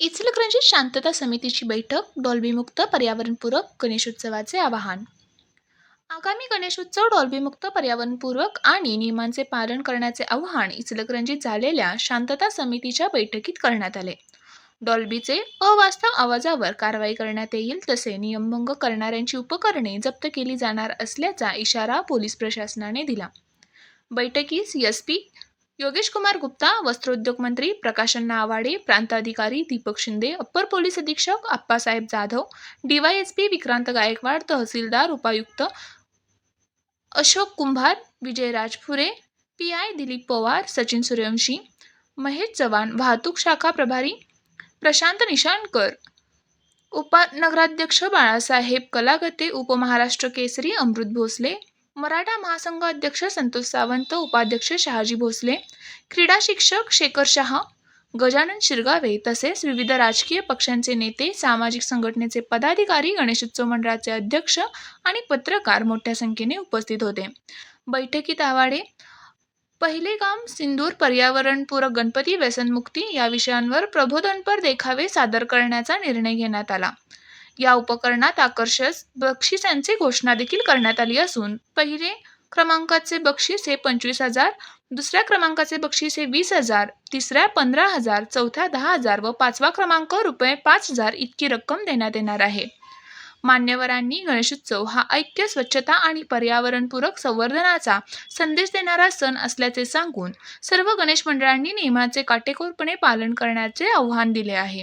इचलकरंजी शांतता समितीची बैठक डॉल्बीमुक्त पर्यावरणपूरक गणेशोत्सवाचे आवाहन. आगामी गणेशोत्सव डॉल्बीमुक्त पर्यावरणपूरक आणि नियमांचे पालन करण्याचे आवाहन इचलकरंजीत झालेल्या शांतता समितीच्या बैठकीत करण्यात आले. डॉल्बीचे अवास्तव आवाजावर कारवाई करण्यात येईल तसे नियमभंग करणाऱ्यांची उपकरणे जप्त केली जाणार असल्याचा इशारा पोलीस प्रशासनाने दिला. बैठकीस एस पी योगेश कुमार गुप्ता वस्त्रोद्योग मंत्री प्रकाशन आवाडे प्रांताधिकारी दीपक शिंदे अप्पर पोलीस अधीक्षक आप्पासाहेब जाधव डीवायएसपी विक्रांत गायकवाड तहसीलदार उपायुक्त अशोक कुंभार विजय राजपुरे पी आय दिलीप पवार सचिन सूर्यवंशी महेश चव्हाण वाहतूक शाखा प्रभारी प्रशांत निशाणकर उपनगराध्यक्ष बाळासाहेब कलागते उपमहाराष्ट्र केसरी अमृत भोसले मराठा महासंघ अध्यक्ष संतोष सावंत उपाध्यक्ष शहाजी भोसले क्रीडा शिक्षक शेखर शहा गजानन शिरगावे तसेच विविध राजकीय पक्षांचे नेते सामाजिक संघटनेचे पदाधिकारी गणेशोत्सव मंडळाचे अध्यक्ष आणि पत्रकार मोठ्या संख्येने उपस्थित होते. बैठकीत आवाडे पहिले काम सिंदूर पर्यावरणपूरक गणपती व्यसनमुक्ती या विषयांवर प्रबोधनपर देखावे सादर करण्याचा निर्णय घेण्यात आला. या उपकरणात आकर्षक बक्षिसांची घोषणा देखील करण्यात आली असून पहिले क्रमांकाचे बक्षीस हे पंचवीस हजार दुसऱ्या क्रमांकाचे बक्षीस हे वीस हजार तिसऱ्या पंधरा हजार चौथ्या दहा हजार व पाचवा क्रमांक रुपये पाच हजार इतकी रक्कम देण्यात येणार आहे. मान्यवरांनी गणेशोत्सव हा ऐक्य स्वच्छता आणि पर्यावरणपूरक संवर्धनाचा संदेश देणारा सण असल्याचे सांगून सर्व गणेश मंडळांनी नियमाचे काटेकोरपणे पालन करण्याचे आव्हान दिले आहे.